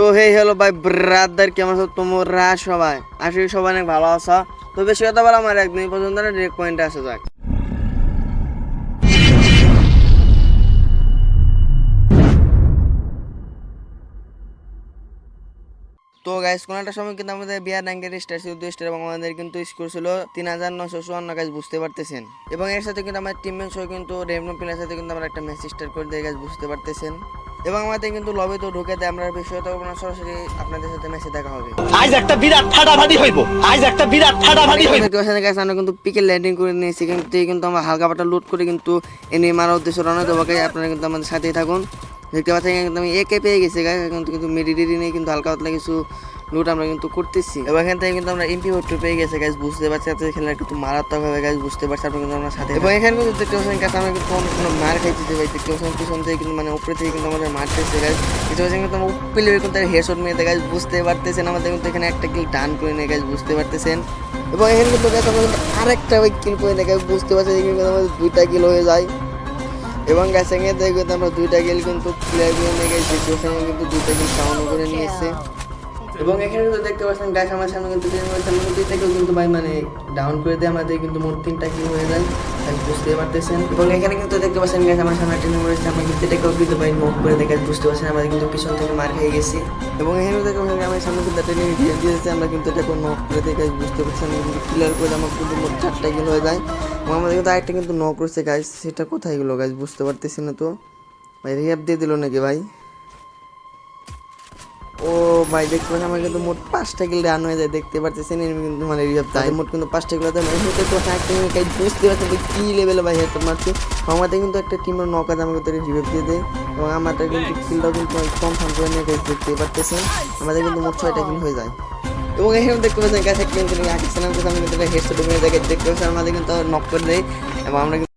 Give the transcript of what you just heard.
তো হে হ্যালো ভাই ব্রাদার, কেমন আছো তোমরা সবাই? আসলে সবাই অনেক ভালো আছো। তো বেশি কথা বলা আমার একদিন পর্যন্ত ডিরেক্ট পয়েন্টে আসা যাক। তো গাইস কোন একটা সময় কিন্তু আমাদের বিয়ার র্যাঙ্কের স্টার ছিল দুই স্টার এবং আমাদের কিন্তু স্কোর ছিল তিন হাজার নশো চুয়ান্ন গাছ বুঝতে পারতেছেন। এবং এর সাথে কিন্তু আমার টিমমেট সহ কিন্তু রেমনো প্লেয়ার সাথে কিন্তু আমরা একটা ম্যাচ স্টার্ট করে দিয়ে গাছ বুঝতে পারতেছেন। এবং আমাদের কিন্তু লবে তো ঢুকে দেয় আমরা বিষয় তো সরাসরি আপনাদের সাথে ম্যাচে দেখা হবে। আজ একটা বিরাট ফাটাফাটি হইব। আজ একটা বিরাট ফাটাফাটি হইব। দেখতে ওখানে গেছে আমরা কিন্তু পিকে ল্যান্ডিং করে নিয়েছি কিন্তু কিন্তু আমরা হালকা পাটা লুট করে কিন্তু এনে মারার উদ্দেশ্যে রওনা দেবো। আপনারা কিন্তু আমাদের সাথেই থাকুন। দেখতে পাচ্ছেন কিন্তু আমি একে পেয়ে গেছি গাইস কিন্তু কিন্তু মেডিডিটি নিয়ে কিন্তু হালকা পাতলা কিছু লুট আমরা কিন্তু করতেছি। এবং এখান থেকে কিন্তু আমরা এমপি ফোর পেয়ে গেছে গাছ বুঝতে পারছি। আপনাদের খেলা কিন্তু মারাত্মক হবে গাছ বুঝতে পারছি। আপনারা কিন্তু আমরা সাথে এবং এখানে কিন্তু দেখতে পাচ্ছেন গাছ আমরা কিন্তু কোনো মার খাইতেছি ভাই, দেখতে পাচ্ছেন, পিছন থেকে কিন্তু মানে উপরে থেকে কিন্তু আমাদের মারতেছে গাছ দেখতে পাচ্ছেন কিন্তু আমরা উপলে কিন্তু হেডশট মেয়েতে গাছ বুঝতে পারতেছেন। আমাদের কিন্তু এখানে একটা কিল ডান করে নিয়ে গাছ বুঝতে পারতেছেন। এবং এখানে কিন্তু গাছ আমরা কিন্তু আরেকটা ওই কিল করে নিয়ে গাছ বুঝতে পারছি কিন্তু আমাদের দুইটা কিল হয়ে যায়। এবং গাছ এখানে দেখবে আমরা দুইটা গেল কিন্তু ক্লিয়ার করে নিয়ে গেছি কিন্তু দুইটা কিল সাউন্ড করে নিয়েছে। এবং এখানে কিন্তু দেখতে পাচ্ছেন গাছ আমার সামনে কিন্তু সামনে কিন্তু এটাকেও কিন্তু ভাই মানে ডাউন করে দিয়ে আমাদের, কিন্তু মোট তিনটা কিল হয়ে যায়। বুঝতে পারতেছেন। এবং এখানে কিন্তু দেখতে পাচ্ছেন গাছ আমার সামনে তিন নম্বরের সামনে কিন্তু এটাকেও কিন্তু ভাই নক করে দেখে বুঝতে পারছেন, আমাদের কিন্তু পিছন থেকে মার খেয়ে গেছি। এবং এখানে দেখতে পাচ্ছেন আমার সামনে কিন্তু একটা নিয়ে দিয়ে দিয়েছে, আমরা কিন্তু এটাকে নক করে দেখে বুঝতে পারছেন কিন্তু ক্লিয়ার করে আমার কিন্তু মোট চারটা কিল হয়ে যায়। এবং আমাদের কিন্তু আরেকটা কিন্তু নক রয়েছে গাছ সেটা কোথায় গেলো গাছ বুঝতে পারতেছি না তো। ভাই রিহাব দিয়ে দিল নাকি, ভাই? ও ভাই দেখতে পাচ্ছি আমার কিন্তু মোট পাঁচটা কিল রান হয়ে যায় দেখতে এনিমি কিন্তু মানে রিজার্ভ তাই মোট কিন্তু পাঁচটা কিল মানে হেতে তো একটা কাজ বুঝতে পারছেন যে কি লেভেলে ভাই হেতে মারছে আমাদের কিন্তু একটা টিমের নক আছে আমাকে তাদের রিভাইভ দিয়ে দেয় এবং আমাদের কিন্তু কিলটাও কিন্তু কম ফান করে নিয়ে দেখতে পারতেছেন আমাদের কিন্তু মোট ছয়টা কিল হয়ে যায়। এবং এখানে দেখতে পাচ্ছেন গাছ একটা কিন্তু আমি কিন্তু দেখে দেখতে পাচ্ছেন আমাদের কিন্তু নক করে দেয় এবং আমরা কিন্তু